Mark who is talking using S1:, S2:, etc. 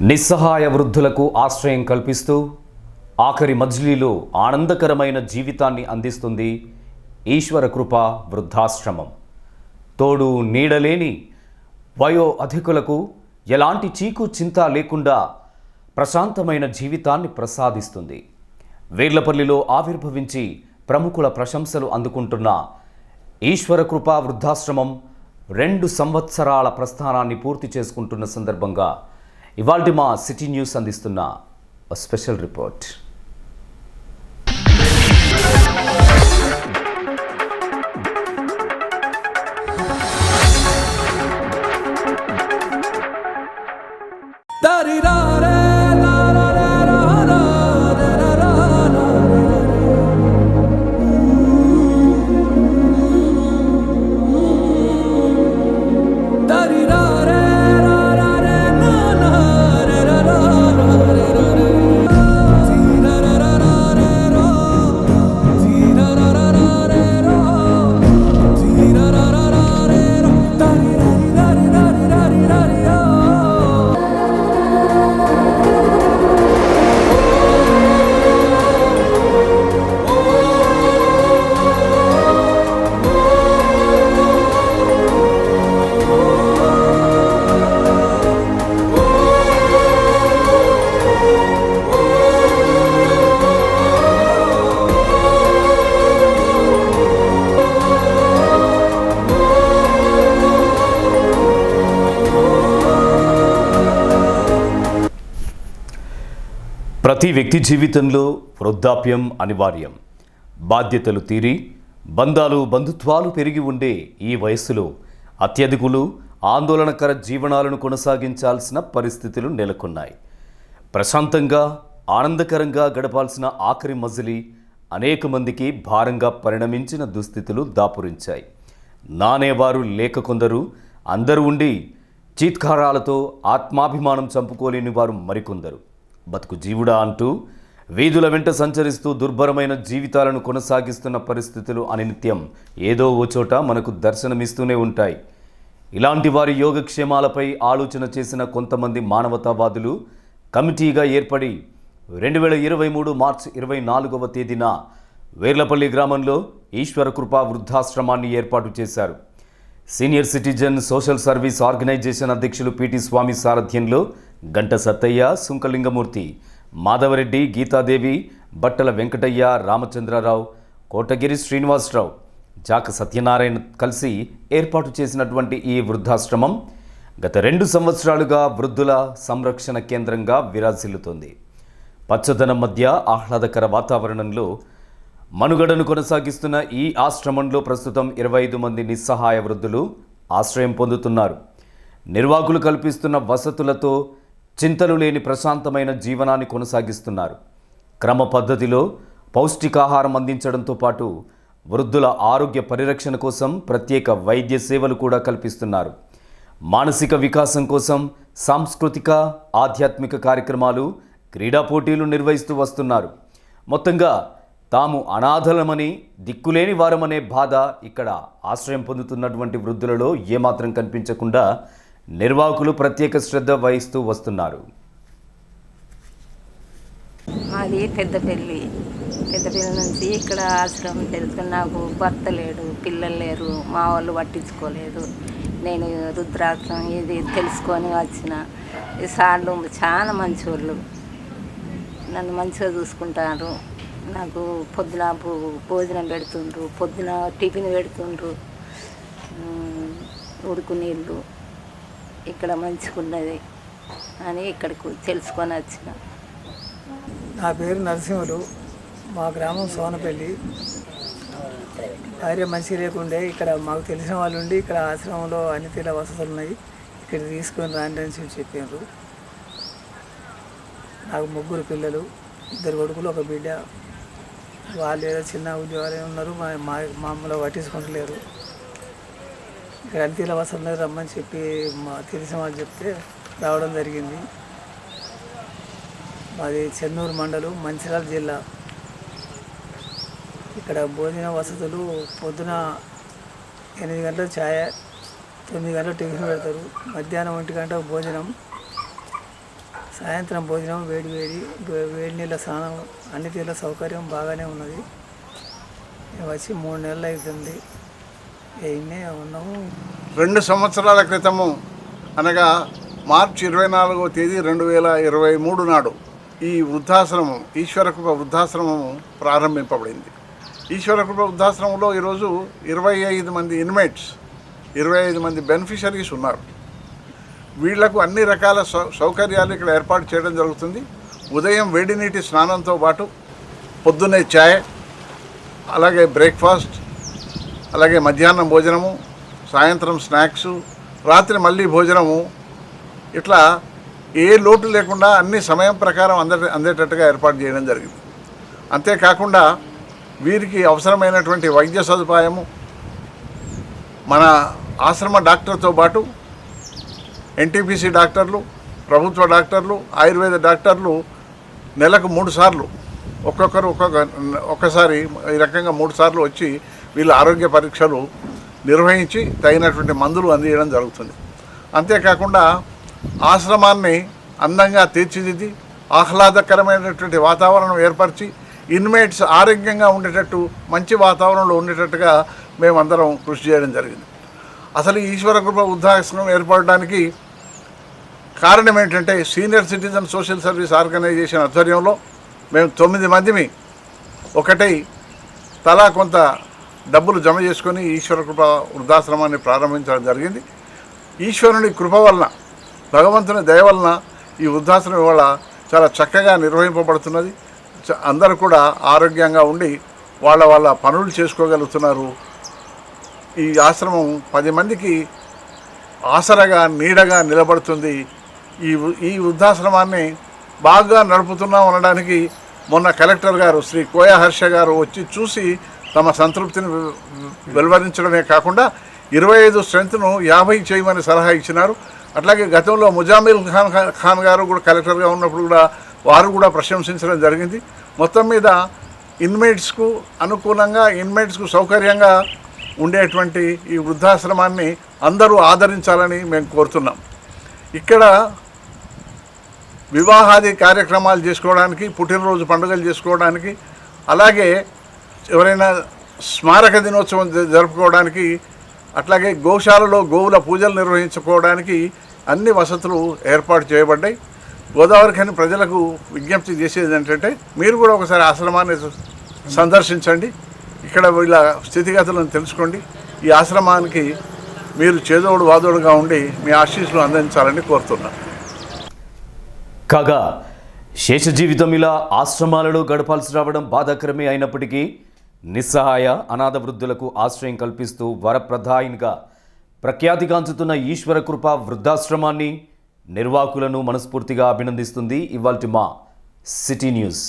S1: నిస్సహాయ వృద్ధులకు ఆశ్రయం కల్పిస్తూ ఆఖరి మజ్లీలో ఆనందకరమైన జీవితాన్ని అందిస్తుంది ఈశ్వర కృప వృద్ధాశ్రమం. తోడు నీడలేని వయో అధికులకు ఎలాంటి చీకు చింత లేకుండా ప్రశాంతమైన జీవితాన్ని ప్రసాదిస్తుంది. వేర్లపల్లిలో ఆవిర్భవించి ప్రముఖుల ప్రశంసలు అందుకుంటున్న ఈశ్వర కృప వృద్ధాశ్రమం రెండు సంవత్సరాల ప్రస్థానాన్ని పూర్తి చేసుకుంటున్న సందర్భంగా ఇవాల్టి మా సిటీ న్యూస్ అందిస్తున్న స్పెషల్ రిపోర్ట్. ప్రతి వ్యక్తి జీవితంలో వృద్ధాప్యం అనివార్యం. బాధ్యతలు తీరి బంధాలు బంధుత్వాలు పెరిగి ఉండే ఈ వయస్సులో అత్యధికులు ఆందోళనకర జీవనాలను కొనసాగించాల్సిన పరిస్థితులు నెలకొన్నాయి. ప్రశాంతంగా ఆనందకరంగా గడపాల్సిన ఆఖరి మజిలి అనేక మందికి భారంగా పరిణమించిన దుస్థితులు దాపురించాయి. నానేవారు లేక కొందరు అందరూ ఉండి చీత్కారాలతో ఆత్మాభిమానం చంపుకోలేని వారు మరికొందరు. బతుకు జీవుడా అంటూ వీధుల వెంట సంచరిస్తూ దుర్భరమైన జీవితాలను కొనసాగిస్తున్న పరిస్థితులు అనినిత్యం ఏదో ఓ చోట మనకు దర్శనమిస్తూనే ఉంటాయి. ఇలాంటి వారి యోగక్షేమాలపై ఆలోచన చేసిన కొంతమంది మానవతావాదులు కమిటీగా ఏర్పడి రెండు వేల ఇరవై మూడు మార్చి ఇరవై నాలుగవ తేదీన వేర్లపల్లి గ్రామంలో ఈశ్వర కృపా వృద్ధాశ్రమాన్ని ఏర్పాటు చేశారు. Senior citizen social service organisation అధ్యక్షులు పిటి స్వామి సారథ్యంలో గంట సత్తయ్య సుంకలింగమూర్తి మాధవరెడ్డి గీతాదేవి బట్టల వెంకటయ్య రామచంద్రరావు కోటగిరి శ్రీనివాసరావు జాక సత్యనారాయణ కలిసి ఏర్పాటు చేసినటువంటి ఈ వృద్ధాశ్రమం గత రెండు సంవత్సరాలుగా వృద్ధుల సంరక్షణ కేంద్రంగా విరాజిల్లుతోంది. పచ్చదనం మధ్య ఆహ్లాదకర వాతావరణంలో మనుగడను కొనసాగిస్తున్న ఈ ఆశ్రమంలో ప్రస్తుతం ఇరవై ఐదు మంది నిస్సహాయ వృద్ధులు ఆశ్రయం పొందుతున్నారు. నిర్వాహకులు కల్పిస్తున్న వసతులతో చింతలు లేని ప్రశాంతమైన జీవనాన్ని కొనసాగిస్తున్నారు. క్రమ పద్ధతిలో పౌష్టికాహారం అందించడంతో పాటు వృద్ధుల ఆరోగ్య పరిరక్షణ కోసం ప్రత్యేక వైద్య సేవలు కూడా కల్పిస్తున్నారు. మానసిక వికాసం కోసం సాంస్కృతిక ఆధ్యాత్మిక కార్యక్రమాలు క్రీడా పోటీలు నిర్వహిస్తూ వస్తున్నారు. మొత్తంగా తాము అనాథలమని దిక్కులేని వారమనే బాధ ఇక్కడ ఆశ్రయం పొందుతున్నటువంటి వృద్ధులలో ఏమాత్రం కనిపించకుండా నిర్వాహకులు ప్రత్యేక శ్రద్ధ వహిస్తూ వస్తున్నారు.
S2: మాది పెద్దపల్లి. పెద్దపల్లి నుంచి ఇక్కడ ఆశ్రమం తెలుసుకుని నాకు భర్త లేడు పిల్లలు లేరు మా వాళ్ళు పట్టించుకోలేదు. నేను రుద్రాక్షం ఇది తెలుసుకొని వచ్చిన. ఈ సార్లు చాలా మంచివాళ్ళు నన్ను మంచిగా చూసుకుంటారు. నాకు పొద్దున భోజనం పెడుతుండ్రు పొద్దున టిఫిన్ పెడుతుండ్రు. ఉడుకు నీళ్ళు. ఇక్కడ మంచిగున్నది అని ఇక్కడికి తెలుసుకొని వచ్చిన.
S3: నా పేరు నరసింహులు. మా గ్రామం సోనపల్లి. భార్య మంచి లేకుండే ఇక్కడ మాకు తెలిసిన వాళ్ళు ఉండి ఇక్కడ ఆశ్రమంలో అన్ని తీర వసతులు ఉన్నాయి. ఇక్కడ తీసుకొని రాండి అని చెప్పారు నాకు ముగ్గురు పిల్లలు ఇద్దరు కొడుకులు ఒక బిడ్డ. వాళ్ళు ఏదో చిన్న ఉద్యోగాలు ఉన్నారు మా మా మామూలుగా పట్టించుకుంటలేరు. ఇక్కడ అన్ని వసతులు రమ్మని చెప్పి మా తెలిసిన వాళ్ళు చెప్తే రావడం జరిగింది. మాది చెన్నూరు మండలం మంచిర్యాల జిల్లా. ఇక్కడ భోజన వసతులు పొద్దున ఎనిమిది గంటల ఛాయ తొమ్మిది గంటల టిఫిన్ పెడతారు. మధ్యాహ్నం ఒంటి గంట భోజనం సాయంత్రం భోజనం వేడి వేడి వేడి నీళ్ళ స్నానం అన్ని తీర్ల సౌకర్యం బాగానే ఉన్నది. వచ్చి మూడు నెలలు అవుతుంది. Oh
S4: రెండు సంవత్సరాల క్రితము అనగా మార్చి ఇరవై నాలుగవ తేదీ రెండు వేల ఇరవై మూడు నాడు ఈ వృద్ధాశ్రమం ఈశ్వరకృప వృద్ధాశ్రమం ప్రారంభింపబడింది. ఈశ్వరకృప వృద్ధాశ్రమంలో ఈరోజు ఇరవై ఐదు మంది ఇన్మేట్స్ ఇరవై ఐదు మంది బెనిఫిషరీస్ ఉన్నారు. వీళ్ళకు అన్ని రకాల సౌ సౌకర్యాలు ఇక్కడ ఏర్పాటు చేయడం జరుగుతుంది. ఉదయం వేడి నీటి స్నానంతో పాటు పొద్దున్నే ఛాయ్ అలాగే బ్రేక్ఫాస్ట్ అలాగే మధ్యాహ్నం భోజనము సాయంత్రం స్నాక్స్ రాత్రి మళ్ళీ భోజనము ఇట్లా ఏ లోటు లేకుండా అన్ని సమయం ప్రకారం అంద అందేటట్టుగా ఏర్పాటు చేయడం జరిగింది. అంతేకాకుండా వీరికి అవసరమైనటువంటి వైద్య సదుపాయము మన ఆశ్రమ డాక్టర్తో పాటు ఎన్టీపీసీ డాక్టర్లు ప్రభుత్వ డాక్టర్లు ఆయుర్వేద డాక్టర్లు నెలకు మూడు సార్లు ఒక్కొక్కరు ఒక్కొక్క ఒక్కసారి ఈ రకంగా మూడు సార్లు వచ్చి వీళ్ళ ఆరోగ్య పరీక్షలు నిర్వహించి తగినటువంటి మందులు అందించడం జరుగుతుంది. అంతేకాకుండా ఆశ్రమాన్ని అందంగా తీర్చిదిద్ది ఆహ్లాదకరమైనటువంటి వాతావరణం ఏర్పరిచి ఇన్మేట్స్ ఆరోగ్యంగా ఉండేటట్టు మంచి వాతావరణంలో ఉండేటట్టుగా మేమందరం కృషి చేయడం జరిగింది. అసలు ఈశ్వర కృప వృద్ధాశ్రమం ఏర్పడడానికి కారణం ఏంటంటే senior citizen social service organization ఆధ్వర్యంలో మేము తొమ్మిది మందిని ఒకటై తలా కొంత డబ్బులు జమ చేసుకొని ఈశ్వర కృప వృద్ధాశ్రమాన్ని ప్రారంభించడం జరిగింది. ఈశ్వరుని కృప వలన భగవంతుని దయ వలన ఈ వృద్ధాశ్రమం ఇవాళ చాలా చక్కగా నిర్వహింపబడుతున్నది. చ- అందరూ కూడా ఆరోగ్యంగా ఉండి వాళ్ళ వాళ్ళ పనులు చేసుకోగలుగుతున్నారు. ఈ ఆశ్రమం పది మందికి ఆసరగా నీడగా నిలబడుతుంది. ఈ ఈ వృద్ధాశ్రమాన్ని బాగా నడుపుతున్నాం అనడానికి మొన్న కలెక్టర్ గారు శ్రీ కోయ హర్ష గారు వచ్చి చూసి తమ సంతృప్తిని వెలువరించడమే కాకుండా ఇరవై ఐదు స్ట్రెంత్ను యాభై చేయమని సలహా ఇచ్చినారు. అట్లాగే గతంలో ముజామిల్ ఖాన్ ఖాన్ గారు కూడా కలెక్టర్గా ఉన్నప్పుడు కూడా వారు కూడా ప్రశంసించడం జరిగింది. మొత్తం మీద ఇన్మేట్స్కు అనుకూలంగా ఇన్మేట్స్కు సౌకర్యంగా ఉండేటువంటి ఈ వృద్ధాశ్రమాన్ని అందరూ ఆదరించాలని మేము కోరుతున్నాం. ఇక్కడ వివాహాది కార్యక్రమాలు చేసుకోవడానికి పుట్టినరోజు పండుగలు చేసుకోవడానికి అలాగే ఎవరైనా స్మారక దినోత్సవం జరుపుకోవడానికి అట్లాగే గోశాలలో గోవుల పూజలు నిర్వహించుకోవడానికి అన్ని వసతులు ఏర్పాటు చేయబడ్డాయి. గోదావరి ఖని ప్రజలకు విజ్ఞప్తి చేసేది ఏంటంటే మీరు కూడా ఒకసారి ఆశ్రమాన్ని సందర్శించండి. ఇక్కడ వీళ్ళ స్థితిగతులను తెలుసుకోండి. ఈ ఆశ్రమానికి మీరు చేదోడు వాదోడుగా ఉండి మీ ఆశీస్సులు అందించాలని కోరుతున్నాను
S1: కాగా శేష జీవితం ఇలా ఆశ్రమాలలో గడపాల్సి రావడం బాధాకరమే అయినప్పటికీ నిస్సహాయ అనాథ వృద్ధులకు ఆశ్రయం కల్పిస్తూ వరప్రధాయినిగా ప్రఖ్యాతిగాంచుతున్న ఈశ్వర కృప వృద్ధాశ్రమాన్ని నిర్వాకులను మనస్ఫూర్తిగా అభినందిస్తుంది ఇవాల్టి మా సిటీ న్యూస్.